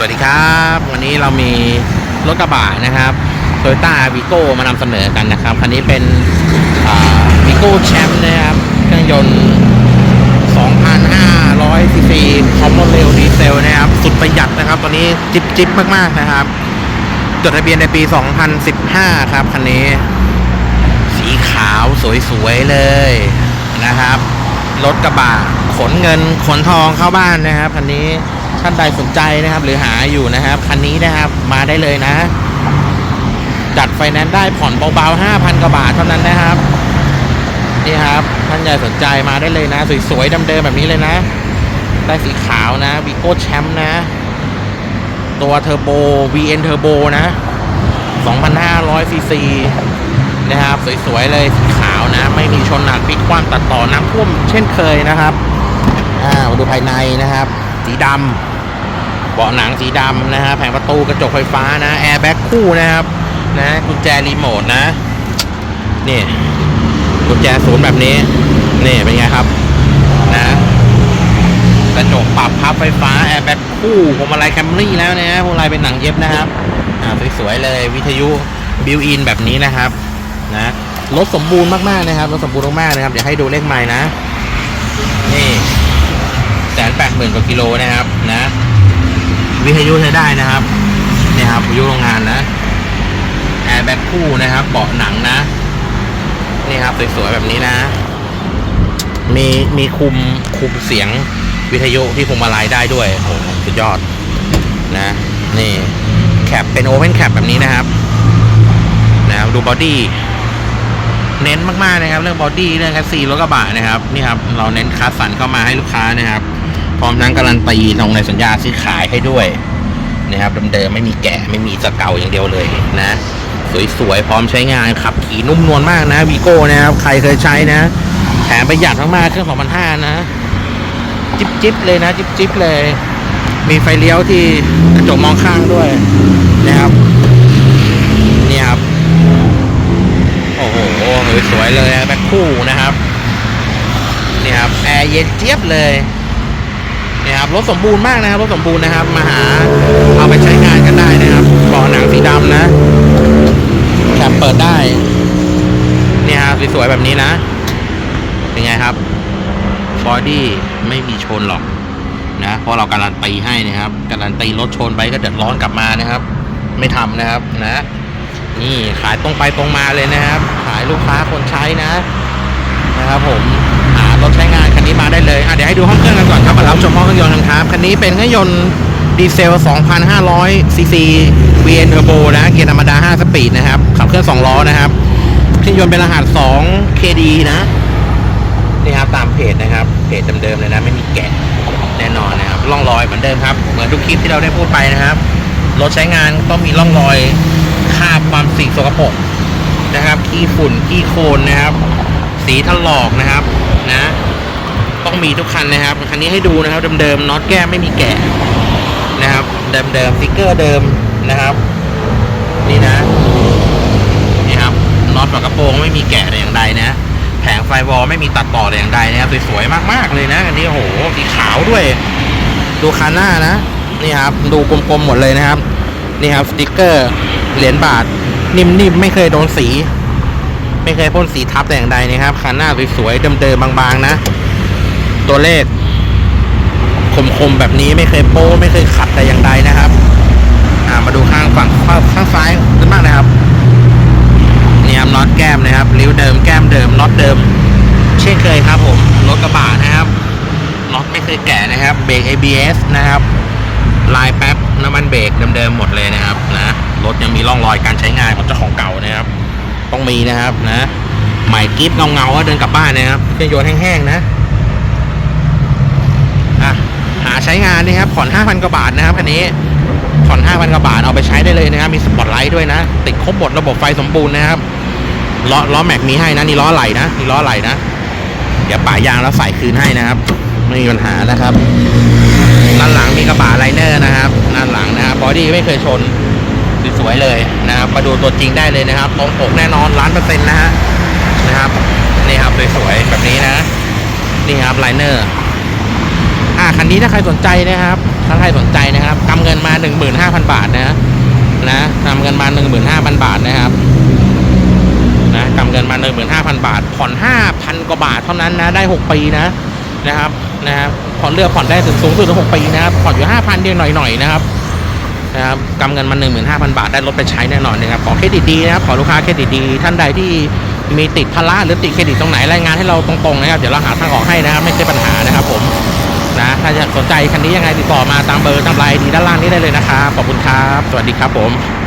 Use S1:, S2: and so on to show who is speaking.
S1: สวัสดีครับ วันนี้เรามีรถกระบะนะครับ Toyota Vigo มานำเสนอกันนะครับ คันนี้เป็นวิโก้แชมป์นะครับ เครื่องยนต์ 2,500ซีซีคอมโบเรลดีเซลนะครับ สุดประหยัดนะครับ ตัวนี้จิบจิบมากๆนะครับ จดทะเบียนในปี 2015 ครับ คันนี้ สีขาวสวยๆเลยนะครับ รถกระบะขนเงินขนทองเข้าบ้านนะครับคันนี้ ท่านใดสนใจนะครับ หรือหาอยู่นะครับคันนี้นะครับมาได้เลยนะ จัดไฟแนนซ์ได้ผ่อนเบาๆ5,000กว่าบาทเท่านั้นนะครับนี่ครับท่านใดสนใจมาได้เลยนะ สวยๆเดิมๆแบบนี้เลยนะ ได้สีขาวนะวีโก้แชมป์นะ ตัวเทอร์โบ VN เทอร์โบนะ2,500ซีซีนะครับ สวยๆเลยสีขาวนะ ไม่มีชนหนักพลิกคว่ำตัดต่อน้ำท่วมเช่นเคยนะครับ อ่ามาดูภายในนะครับ สีดำเบาะหนังสีดำนะฮะแผงประตูกระจกไฟฟ้านะแอร์แบ็กคู่นะครับนะกุญแจรีโมทนะนี่กุญแจศูนย์แบบนี้นี่เป็นไงครับนะกระจกปรับพับไฟฟ้าแอร์แบ็กคู่พวงมาลัยแคมรี่แล้วนะฮะพวงมาลัยเป็นหนังเย็บนะครับอ่าสวยๆเลยวิทยุบิวอินแบบนี้นะครับนะรถสมบูรณ์มากๆนะครับรถสมบูรณ์มากๆนะครับเดี๋ยวให้ดูเลขใหม่นะนี่ แสนแปดหมื่นกว่ากิโลนะครับนะ วิทยุใช้ได้นะครับนี่ครับวิทยุโรงงานนะแอร์แบ็กคู่นะครับ เบาะหนังนะ นี่ครับสวยๆแบบนี้นะ มีมีคุมคุมเสียงวิทยุที่พวงมาลัยได้ด้วยโอ้โหสุดยอดนะ นี่แคปเป็นโอเพนแคปแบบนี้นะครับนะครับดูบอดี้เน้นมากๆนะครับ เรื่องบอดี้เรื่องแคสซีรถกระบะนะครับ นี่ครับ เราเน้นคัสสันเข้ามาให้ลูกค้านะครับ พร้อมทั้งการันตีตรงในสัญญาซื้อขายให้ด้วยนะครับเดิมๆไม่มีแกะไม่มีสเก่าอย่างเดียวเลยนะ สวยๆ พร้อมใช้งานขับขี่นุ่มนวลมากนะวีโก้นะครับ ใครเคยใช้นะ แถมประหยัดมากๆเครื่อง2005นะ จิ๊บจิ๊บๆเลยนะ จิ๊บจิบๆเลย มีไฟเลี้ยวที่กระจกมองข้างด้วยนะครับนี่ครับ โอ้โหสวยๆเลยแบ็คคู่นะครับนี่ครับแอร์เย็นเจี๊ยบเลย นี่ครับรถสมบูรณ์มากนะครับรถสมบูรณ์นะครับ มาหาเอาไปใช้งานกันได้นะครับเบาะหนังสีดำนะแคปเปิดได้นี่ครับสวยๆแบบนี้นะ เป็นไงครับบอดี้ไม่มีชนหรอกนะเพราะเราการันตีให้นะครับ การันตีรถชนไปก็เดือดร้อนกลับมานะครับ ไม่ทำนะครับนะ นี่ขายตรงไปตรงมาเลยนะครับ ขายลูกค้าคนใช้นะ นะครับผม รถใช้งานคันนี้มาได้เลยอะเดี๋ยวให้ดูห้องเครื่องกันก่อนครับมารับชมห้องเครื่องยนต์กันครับคันนี้เป็นเครื่องยนต์ดีเซล 2,500 ซีซี VN Turbo นะ เกียร์ธรรมดา 5 สปีดนะครับ ขับเครื่อง 2 ล้อนะครับเครื่องยนต์เป็นรหัส 2 KD นะ นี่ครับตามเพจนะครับ เพจเดิมๆเลยนะ ไม่มีแกะแน่นอนนะครับ ร่องรอยเหมือนเดิมครับ เหมือนทุกคลิปที่เราได้พูดไปนะครับ รถใช้งานต้องมีร่องรอยคราบความสิ่งสกปรกนะครับ ขี้ฝุ่น ขี้โคลนนะครับ สีถลอกนะครับ นะ ต้องมีทุกคันนะครับ คันนี้ให้ดูนะครับ เดิมๆน็อตแก้ไม่มีแกะนะครับ เดิมๆสติ๊กเกอร์เดิมนะครับ นี่นะนี่ครับน็อตฝากระโปรงไม่มีแกะแต่อย่างใดนะแผงไฟวอลไม่มีตัดต่อแต่อย่างใดนะครับสวยๆมากๆเลยนะอันนี้โอ้โหสีขาวด้วย ดูคันหน้านะนี่ครับดูกลมๆหมดเลยนะครับ นี่ครับสติกเกอร์เหรียญบาท นิ่มๆไม่เคยโดนสี ไม่เคยพ่นสีทับแต่อย่างใดนะครับคันหน้าสวยๆเดิมๆบางๆนะ ตัวเลขคมๆแบบนี้ไม่เคยโป้ไม่เคยขัดแต่อย่างใดนะครับอ่ามาดูข้างฝั่งข้างซ้ายกันบ้างนะครับเนี่ครับน็อตแก้มนะครับริ้วเดิมแก้มเดิมน็อตเดิม เช่นเคยครับผมรถกระบะนะครับน็อตไม่เคยแกะนะครับเบรก ABS นะครับลายแป๊บน้ำมันเบรกเดิมๆหมดเลยนะครับนะรถยังมีร่องรอยการใช้งานของเจ้าของเก่านะครับ ต้องมีนะครับนะใหม่กิฟเงาเงาๆเดินกลับบ้านนะครับเครื่องยนต์แห้งๆนะอะหาใช้งานนะครับผ่อน5,000กว่าบาทนะครับคันนี้ผ่อน5,000กว่าบาทเอาไปใช้ได้เลยนะครับมีสปอตไลท์ด้วยนะ ติดครบหมดระบบไฟสมบูรณ์นะครับล้อล้อแม็กมีให้นะนี่ล้อไหลนะนี่ล้อไหลนะ เดี๋ยวป่ายางแล้วใส่คืนให้นะครับ ไม่มีปัญหานะครับด้านหลังมีกระบะไลเนอร์นะครับด้านหลังนะครับบอดี้ไม่เคยชน สวยๆเลยนะครับมาดูตัวจริงได้เลยนะครับตรงปกแน่นอนล้านเปอร์เซ็นต์นะฮะนะครับนี่ครับสวยๆแบบนี้นะ นี่ครับไลเนอร์อะคันนี้ถ้าใครสนใจนะครับถ้าใครสนใจนะครับกำเงินมา 15,000 บาทนะนะกำเงินมา 15,000 บาทนะครับนะกำเงินมา 15,000 บาท ผ่อน 5,000 กว่าบาทเท่านั้นนะได้ 6 ปีนะนะครับนะครับผ่อนเลือกผ่อนได้ถึงสูงสุดถึง6ปีนะครับผ่อนอยู่ 5,000เดียวหน่อยๆนะครับ นะครับกำเงินมา15,000 บาทได้รถไปใช้แน่นอนนะครับขอเครดิตดีนะครับขอลูกค้าเครดิตดี ท่านใดที่มีติดพาระหรือติดเครดิตตรงไหนรายงานให้เราตรงๆนะครับเดี๋ยวเราหาทางออกให้นะครับไม่ใช่ปัญหานะครับผมนะถ้าจะสนใจคันนี้ยังไงติดต่อมาตามเบอร์ตามไลน์ดีด้านล่างนี้ได้เลยนะครับขอบคุณครับ สวัสดีครับผม